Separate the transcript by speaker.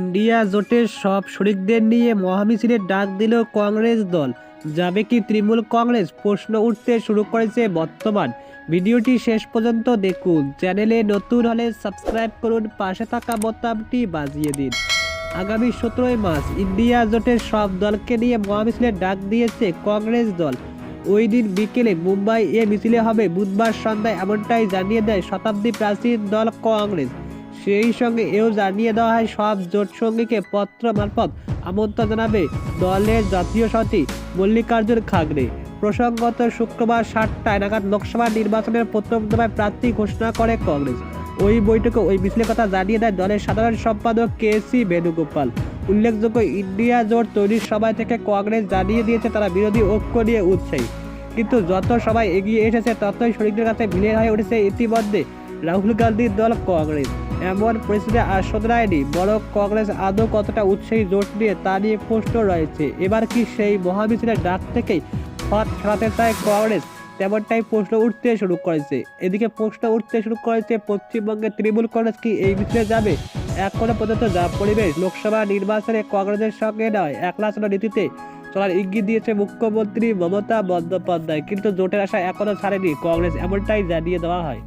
Speaker 1: India জোটের সব শরিকদের নিয়ে মহামিছিলের ডাক দিল কংগ্রেস দল। যাবে কি তৃণমূল কংগ্রেস? প্রশ্ন উঠতে শুরু করেছে বর্তমান। ভিডিওটি শেষ পর্যন্ত দেখুন। চ্যানেলে নতুন হলে সাবস্ক্রাইব করুন। পাশে থাকা বোতামটি বাজিয়ে দিন। আগামী সতেরোই মার্চ ইন্ডিয়া জোটের সব দলকে নিয়ে মহামিছিলের ডাক দিয়েছে কংগ্রেস দল। ওই দিন বিকেলে মুম্বাই এ মিছিলে হবে। বুধবার সন্ধ্যায় এমনটাই জানিয়ে দেয় শতাব্দী প্রাচীন দল কংগ্রেস। সেই সঙ্গে এও জানিয়ে দেওয়া হয়, সব জোট সঙ্গীকে পত্র মারফত আমন্ত্রণ জানাবে দলের জাতীয় সচিব মল্লিকার্জুন খাগড়ে। প্রসঙ্গত, শুক্রবার সাতটায় নাগাদ লোকসভা নির্বাচনের প্রথম দফায় প্রার্থী ঘোষণা করে কংগ্রেস। ওই বৈঠকে ওই মিছিলের কথা জানিয়ে দেয় দলের সাধারণ সম্পাদক কে সি বেণুগোপাল। উল্লেখযোগ্য, ইন্ডিয়া জোট তৈরির সময় থেকে কংগ্রেস জানিয়ে দিয়েছে, তারা বিরোধী ঐক্য নিয়ে উৎসাহী। কিন্তু যত সবাই এগিয়ে এসেছে, ততই শরীরদের কাছে ভিড়ে হয়ে উঠেছে ইতিমধ্যে রাহুল গান্ধীর দল কংগ্রেস। এমন পরিস্থিতি, আর শোধরায়নি বরং কংগ্রেস আদৌ কতটা উৎসাহী জোট নিয়ে তা নিয়ে প্রশ্ন রয়েছে। এবার কি সেই মহামিছিলের ডাক থেকেই পথ খেলাতে চায় কংগ্রেস? তেমনটাই প্রশ্ন উঠতে শুরু করেছে। এদিকে প্রশ্ন উঠতে শুরু করেছে পশ্চিমবঙ্গের তৃণমূল কংগ্রেস কি এই মিছিলে যাবে? এখনও পর্যন্ত যা পরিবেশ, লোকসভা নির্বাচনে কংগ্রেসের সঙ্গে নয় একলা চলা নীতিতে চলার ইঙ্গিত দিয়েছে মুখ্যমন্ত্রী মমতা বন্দ্যোপাধ্যায়। কিন্তু জোটের আশা এখনও ছাড়েনি, কংগ্রেস এমনটাই জানিয়ে দেওয়া হয়।